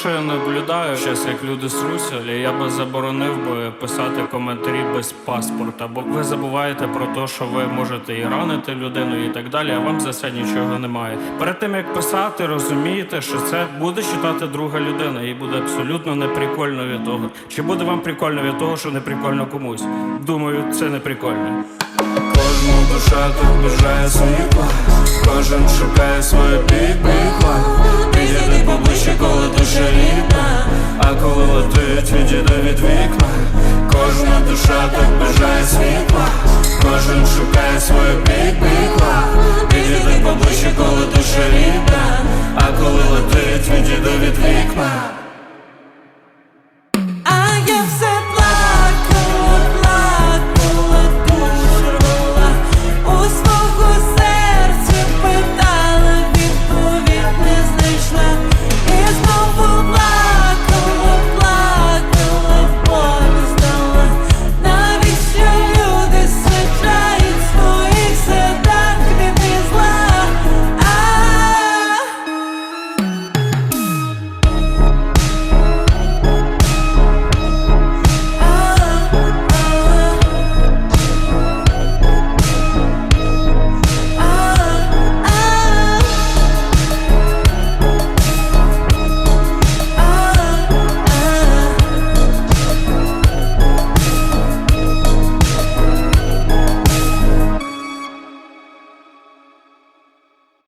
що я наблюдаю, зараз як люди сруся, я би заборонив би писати коментарі без паспорта, бо ви забуваєте про те, що ви можете і ранити людину і так далі, а вам за це нічого немає. Перед тим як писати, розумієте, що це буде читати друга людина, і буде абсолютно неприкольно від того. Чи буде вам прикольно від того, що не прикольно комусь? Думаю, це не прикольно. Кожну душа тут бажає світла, кожен шукає своє підбігла Підійди поближче, летить, відійде від вікна. Кожна душа так бажає світла, кожен шукає свою підбігла